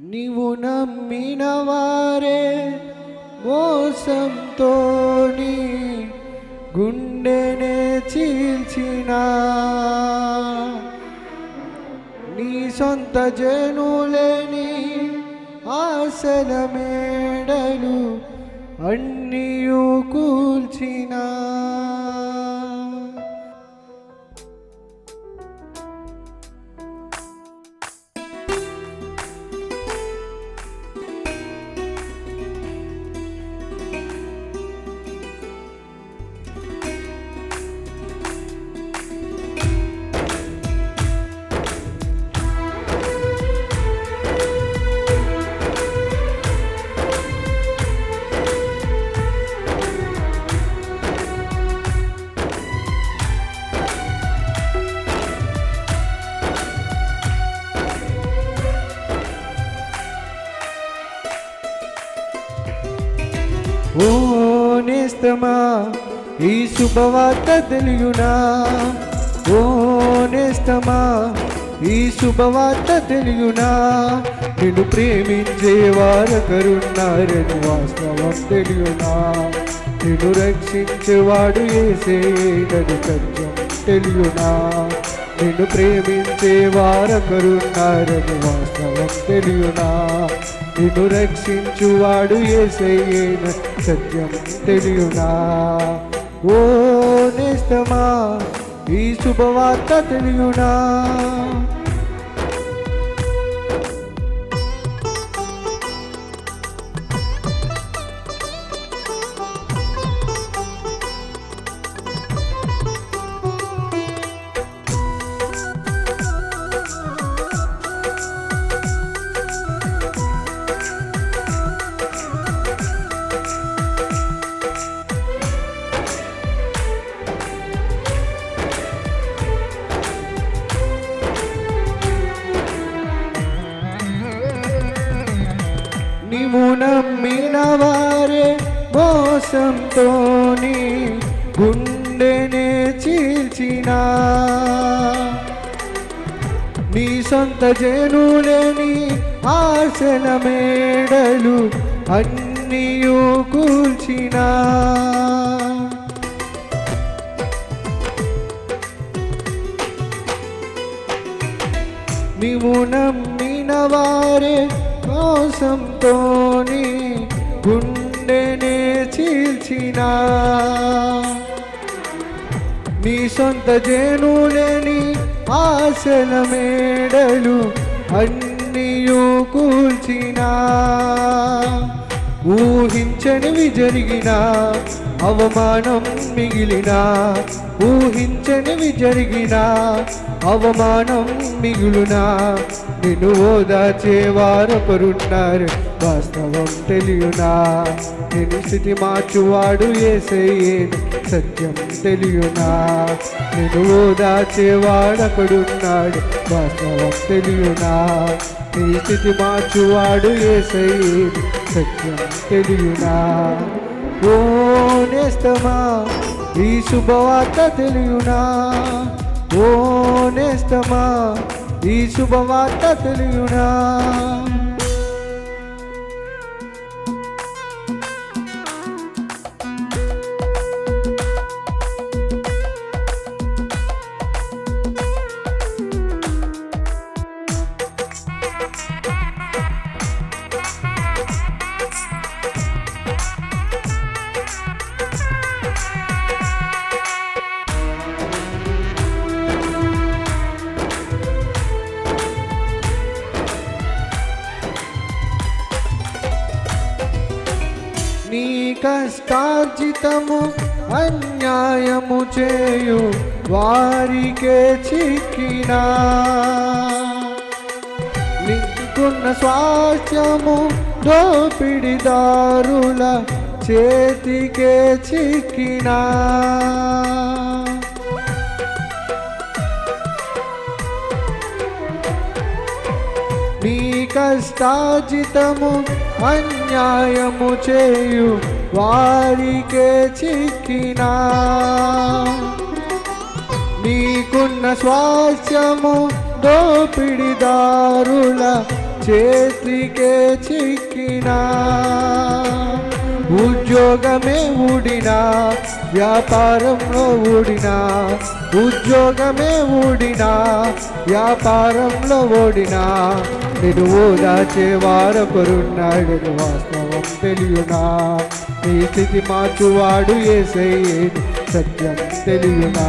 నీవు నమ్మిన వారే మోసంతో గుండెనే చీల్చిన. నీ సొంత జనులేని ఆశల మేడలు అన్నీయూ కూల్చినా. నేస్తమా ఈ శుభవార్త తెలియునా? ఓ నేస్తమా ఈ శుభవార్త తెలియునా? నిన్ను ప్రేమించే వారొకరున్నారని వాస్తవం తెలియనా? నిన్ను రక్షించేవాడు ఏసేనని సత్యం తెలియనా? నిన్ను ప్రేమించే వారొకరున్నారని వాస్తవం తెలియనా? నిన్ను రక్షించువాడు ఏసయ్యేన సత్యం తెలియనా? ఓ నేస్తమా ఈ శుభవార్త తెలియనా? నీవు నమ్మిన వారే మోసంతోని గుండెనే చీల్చినా. నీ సొంత జనులేని ఆశల మేడలు అన్నీయు కూల్చినా. నీవు నమ్మిన వారే పాసంతోని గుండెనే చీల్చినా. నీ సొంత జనులేని ఆశల మేడలు అన్నీయు కూల్చినా. ఊహించనివి జరిగిన అవమానం మిగిలిన ఊహించనివి జరిగిన అవమానం మిగులునా నిన్ను ఓదాచేవారొకరున్నారు వాస్తవం తెలియనా. నేను స్థితి మార్చువాడు ఏసయ్యే సత్యం తెలియనా. నేను ఓదాచేవాడొకడున్నాడు వాస్తవం తెలియనా. నీ స్థితి మార్చువాడు ఏసయ్యే సత్యం తెలియనా. ఓ నేస్తమా ఈ శుభవార్త తెలియనా? ఓ నేస్తమా ఈ శుభవార్త తెలియనా? కష్టార్జితము అన్యాయము చేయు వారికే చిక్కినా. నీకున్న స్వాస్థ్యము దోపిడిదారుల చేతికే చిక్కినా. నీ కష్టాజితము అన్యాయము చేయు వారికే చిక్కినా. నీకున్న స్వాస్యము దోపిడిదారుల చేతికే చిక్కినా. ఉద్యోగమే ఊడినా వ్యాపారంలో ఊడినా. ఉద్యోగమే ఊడినా వ్యాపారంలో ఓడినా. నేను ఓదాచే వారొకరున్నాడు వాస్తవం. తెలియనా? నీ స్థితి మార్చువాడు ఏసయ్యేను సత్యం తెలియనా?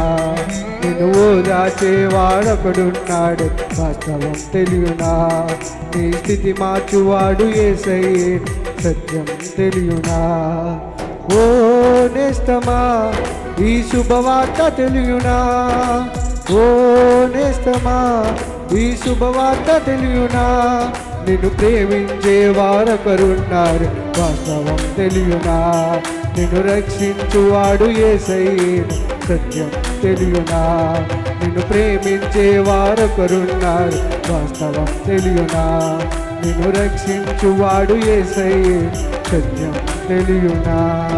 నేను ఓదాచే వాడొకడున్నాడు. వాస్తవం తెలియనా? నీ స్థితి మార్చువాడు ఏసయ్యేను సత్యం తెలియనా? ఓ నేస్తమా ఈ శుభవార్త తెలియనా? ఓ నేస్తమా ఈ శుభవార్త తెలియనా? నిన్ను ప్రేమించే వారొకరున్నారు. వాస్తవం తెలియనా? నిన్ను రక్షించువాడు ఏసయ్యేను. సత్యం తెలియనా? నిన్ను ప్రేమించే వారొకరున్నారు. వాస్తవం తెలియనా? నిన్ను రక్షించువాడు ఏసయ్యే సత్యం తెలియనా?